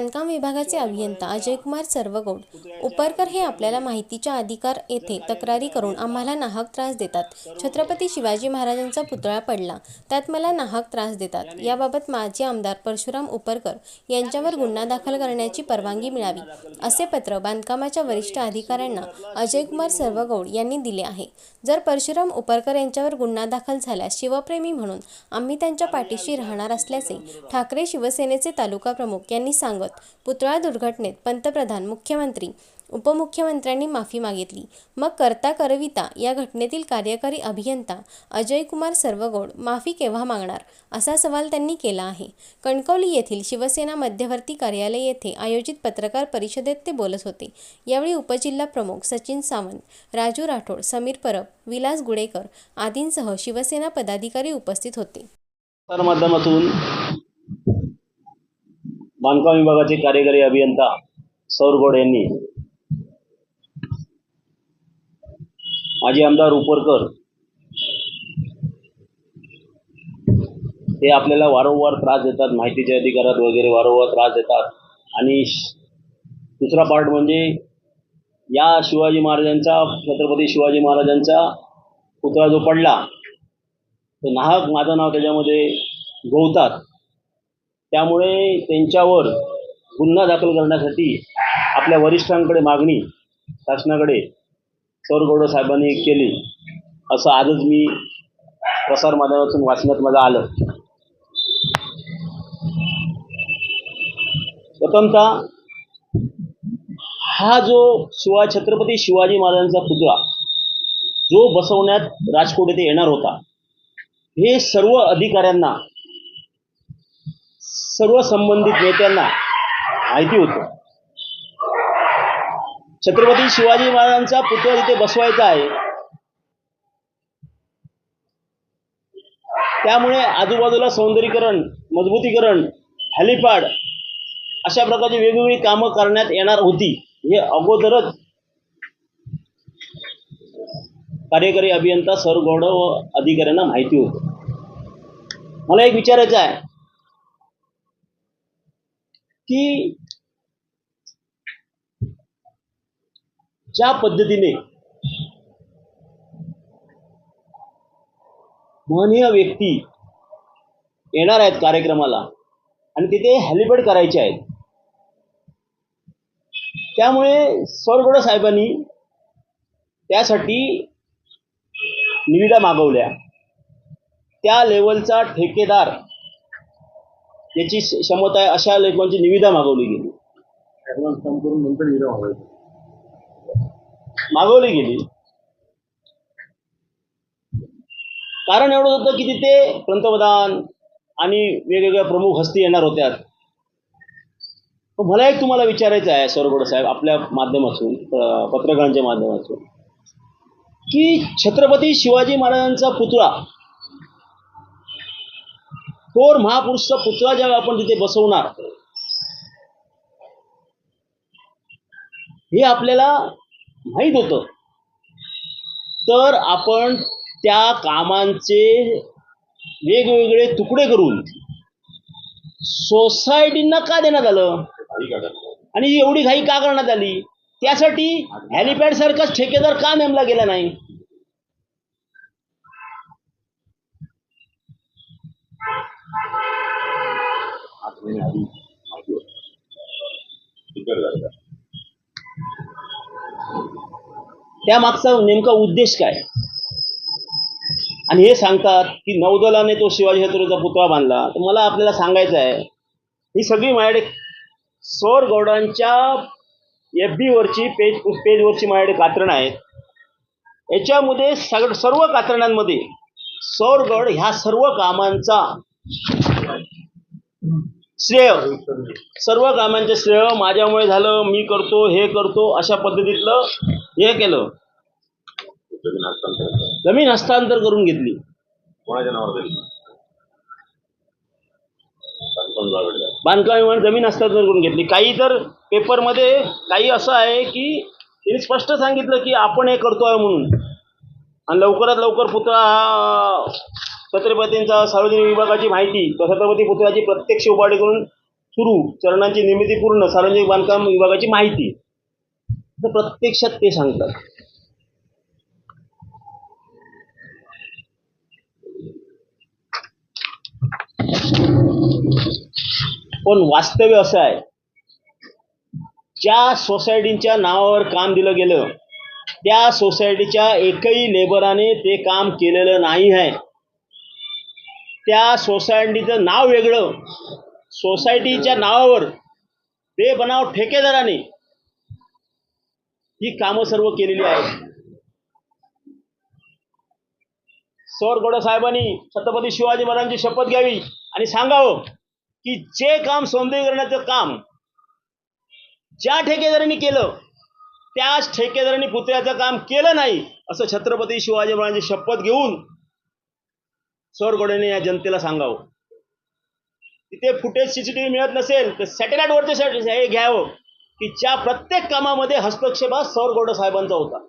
बांधकाम विभागाचे अभियंता अजयकुमार सर्वगौड. उपरकर हे आपल्याला माहितीच्या अधिकार येथे तक्रारी करून आम्हाला नाहक त्रास देतात. छत्रपती शिवाजी महाराजांचा पुतळा पडला. त्यात मला नाहक त्रास देतात. याबाबत माजी आमदार परशुराम उपरकर यांच्यावर गुन्हा दाखल करण्याची परवानगी मिळावी असे पत्र बांधकामाच्या वरिष्ठ अधिकाऱ्यांना अजयकुमार सर्वगौड यांनी दिले आहे. जर परशुराम उपरकर यांच्यावर गुन्हा दाखल झाल्यास शिवप्रेमी म्हणून आम्ही त्यांच्या पाठीशी राहणार असल्याचे ठाकरे शिवसेनेचे तालुका प्रमुख यांनी सांगत पुतळा दुर्घटनेत पंतप्रधान मुख्यमंत्री उपमुख्यमंत्र्यांनी माफी मागितली. मग करता करविता या घटनेतील कार्यकारी अभियंता अजयकुमार सर्वगोड माफी केव्हा मागणार? असा सवाल त्यांनी केला आहे. कणकवली येथील शिवसेना मध्यवर्ती कार्यालय येथे आयोजित पत्रकार परिषदेत ते बोलत होते. यावेळी उपजिल्हा प्रमुख सचिन सावंत राजू राठोड समीर परब विलास गुडेकर आदींसह शिवसेना पदाधिकारी उपस्थित होते. माध्यमातून बांधकाम विभागाचे कार्यकारी अभियंता सौर गोड यांनी. माजी आमदार उपरकर. हे आपल्याला वारंवार त्रास देतात माहितीच्या अधिकारात वगैरे वारंवार त्रास देतात. आणि दुसरा पार्ट म्हणजे या शिवाजी महाराजांचा छत्रपती शिवाजी महाराजांचा पुतळा जो पडला तो नाहक माझं नाव त्याच्यामध्ये गोवतात. त्यामुळे त्यांच्यावर गुन्हा दाखल करण्यासाठी आपल्या वरिष्ठांकडे मागणी शासनाकडे सौरगौड साहेबांनी केली. असं आजच मी प्रसारमाध्यमातून वाचण्यात मला आलं. प्रथमतः हा जो शिवा छत्रपती शिवाजी महाराजांचा पुतळा जो बसवण्यात राजकोट येथे येणार होता हे सर्व अधिकाऱ्यांना सर्व संबंधित नेत्यांना माहिती होतं. छत्रपती शिवाजी महाराजांचा पुतळा तिथे बसवायचा आहे. त्यामुळे आजूबाजूला सौंदर्यीकरण मजबूतीकरण हॅलिपॅड अशा प्रकारची वेगवेगळी कामं करण्यात येणार होती. हे अगोदरच कार्यकारी अभियंता सर गौडव व अधिकाऱ्यांना माहिती होती. मला एक विचारायचं आहे. की ज्या पद्धतीने महनीय व्यक्ती येणार आहेत कार्यक्रमाला आणि तिथे हॅलिपॅड करायचे आहेत त्यामुळे सरगोड साहेबांनी त्यासाठी निविदा मागवल्या. त्या लेवलचा ठेकेदार याची क्षमता आहे अशा लेवलची निविदा मागवली गेली. मागवली गेली. कारण एवढं होतं की तिथे पंतप्रधान आणि वेगवेगळ्या प्रमुख हस्ती येणार होत्या मला एक तुम्हाला विचारायचं आहे सरगोड साहेब आपल्या माध्यमातून पत्रकारांच्या माध्यमातून की छत्रपती शिवाजी महाराजांचा पुतळा थोर महापुरुषचा पुतळा जेव्हा आपण तिथे बसवणार हे आपल्याला माहीत होतं. तर आपण त्या कामांचे वेगवेगळे तुकडे करून सोसायटींना का देण्यात आलं? आणि एवढी घाई का करण्यात आली? त्यासाठी हॅलिपॅड सारखाच ठेकेदार का नेमला गेला नाही? महिने आधी माहिती होतं स्पीकर झालं त्यामागचा नेमका उद्देश काय? आणि हे सांगतात की नौदलाने तो शिवाजी छत्रपतीचा पुतळा बांधला. तर मला आपल्याला सांगायचं आहे ही सगळी माझ्याकडे सौर गौडांच्या एफ बीवरची पेज पेजवरची माझ्याकडे कात्रणं आहेत. याच्यामध्ये सग सर्व कात्रणांमध्ये सौरगड ह्या सर्व कामांचा श्रेय. सर्व कामांचे श्रेय माझ्यामुळे झालं मी करतो हे करतो अशा पद्धतीतलं हे केलं. जमीन हस्तांतर करून घेतली. कोणाच्या नावावर झाली बांधकाम जमीन हस्तांतर करून घेतली. काही तर पेपरमध्ये काही असं आहे की त्यांनी स्पष्ट सांगितलं की आपण हे करतोय म्हणून. आणि लवकरात लवकर पुतळा छत्रपतींचा सार्वजनिक विभागाची माहिती छत्रपती पुतळ्याची प्रत्यक्ष उभारणी करून सुरू चरणांची निर्मिती पूर्ण सार्वजनिक बांधकाम विभागाची माहिती. तर प्रत्यक्षात ते सांगतात. पण वास्तव्य असं आहे ज्या सोसायटीच्या नावावर काम दिलं गेलं त्या सोसायटीच्या एकही लेबराने ते काम केलेलं नाही आहे. त्या सोसायटीचं नाव वेगळं. सोसायटीच्या नावावर बेबनाव ठेकेदाराने ही कामं सर्व केलेली आहेत. सौर गौडा साहेबांनी छत्रपती शिवाजी महाराजांची शपथ घ्यावी आणि सांगावं की जे काम सौंदर्यीकरणाचं काम ज्या ठेकेदारांनी केलं त्याच ठेकेदारांनी पुतळ्याचं काम केलं नाही असं छत्रपती शिवाजी महाराजांची शपथ घेऊन सौरगोड्याने या जनतेला सांगावं. तिथे फुटेज सीसीटीव्ही मिळत नसेल तर सॅटेलाईटवरचे हे घ्यावं की ज्या प्रत्येक कामामध्ये हस्तक्षेप हा सौरगोडा साहेबांचा होता.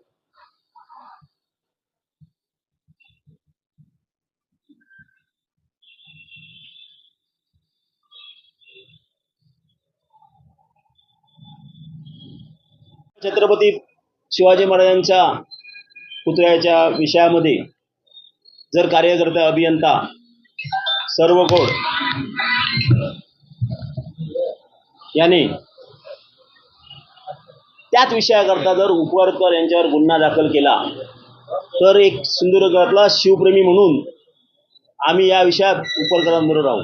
छत्रपती शिवाजी महाराजांच्या पुतळ्याच्या विषयामध्ये जर कार्यकर्ता अभियंता सर्व कोड याने. त्याच विषयाकरता जर उपवारकर यांच्यावर गुन्हा दाखल केला तर एक सिंधुदुर्गातला शिवप्रेमी म्हणून आम्ही या विषयात उपरकरांबरोबर राहू.